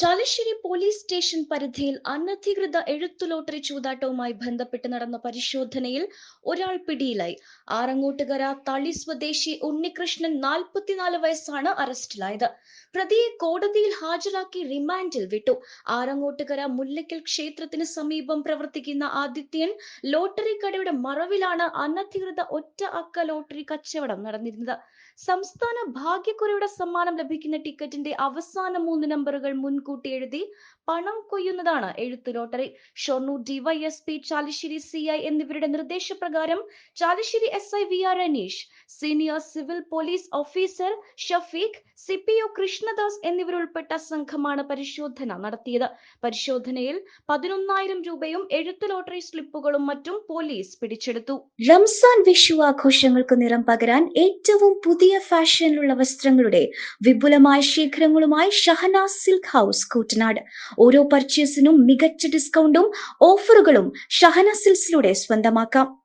Chalissery police station പരിധിയിൽ അനധികൃത എഴുത്തു ലോട്ടറി ചൂതാട്ടവുമായി ബന്ധപ്പെട്ട് നടന്ന പരിശോധനയിൽ ഒരാൾ പിടിയിലായി. ആറങ്ങോട്ടുകര തളി സ്വദേശി ഉണ്ണികൃഷ്ണൻ നാൽപ്പത്തിനാല് വയസ്സാണ് അറസ്റ്റിലായത്. പ്രതിയെ കോടതിയിൽ ഹാജരാക്കി റിമാൻഡിൽ വിട്ടു. ആറങ്ങോട്ടുകര മുല്ലയ്ക്കൽ ക്ഷേത്രത്തിന് സമീപം പ്രവർത്തിക്കുന്ന ആദിത്യൻ ലോട്ടറി കടയുടെ മറവിലാണ് അനധികൃത ഒറ്റ അക്ക ലോട്ടറി കച്ചവടം നടന്നിരുന്നത്. സംസ്ഥാന ഭാഗ്യക്കുറയുടെ സമ്മാനം ലഭിക്കുന്ന ടിക്കറ്റിന്റെ അവസാന മൂന്ന് നമ്പറുകൾ മുൻകൂട്ടി എഴുതി പണം കൊയ്യുന്നതാണ് എഴുത്ത് lottery. Shoranur DYSP Chalissery C I എന്നിവരുടെ നിർദ്ദേശപ്രകാരം Chalissery S I V R Aneesh senior civil police officer Shafeeq C P O Krishnadas എന്നിവരുൾപ്പെട്ട സംഘമാണ് പരിശോധന നടത്തിയത്. പരിശോധനയിൽ പതിനൊന്നായിരം രൂപയും എഴുത്ത് ലോട്ടറി സ്ലിപ്പുകളും മറ്റും പോലീസ് പിടിച്ചെടുത്തു. റംസാൻ വിഷു ആഘോഷങ്ങൾക്ക് നിറം പകരാൻ ഏറ്റവും പുതിയ ഫാഷനിലുള്ള വസ്ത്രങ്ങളുടെ വിപുലമായ ശേഖരങ്ങളുമായി ഷഹനാസ് സിൽക്ക് ഹൗസ് കൂറ്റനാട്. ഓരോ പർച്ചേസിനും മികച്ച ഡിസ്കൗണ്ടും ഓഫറുകളും ഷഹന സിൽസിലൂടെ സ്വന്തമാക്കാം.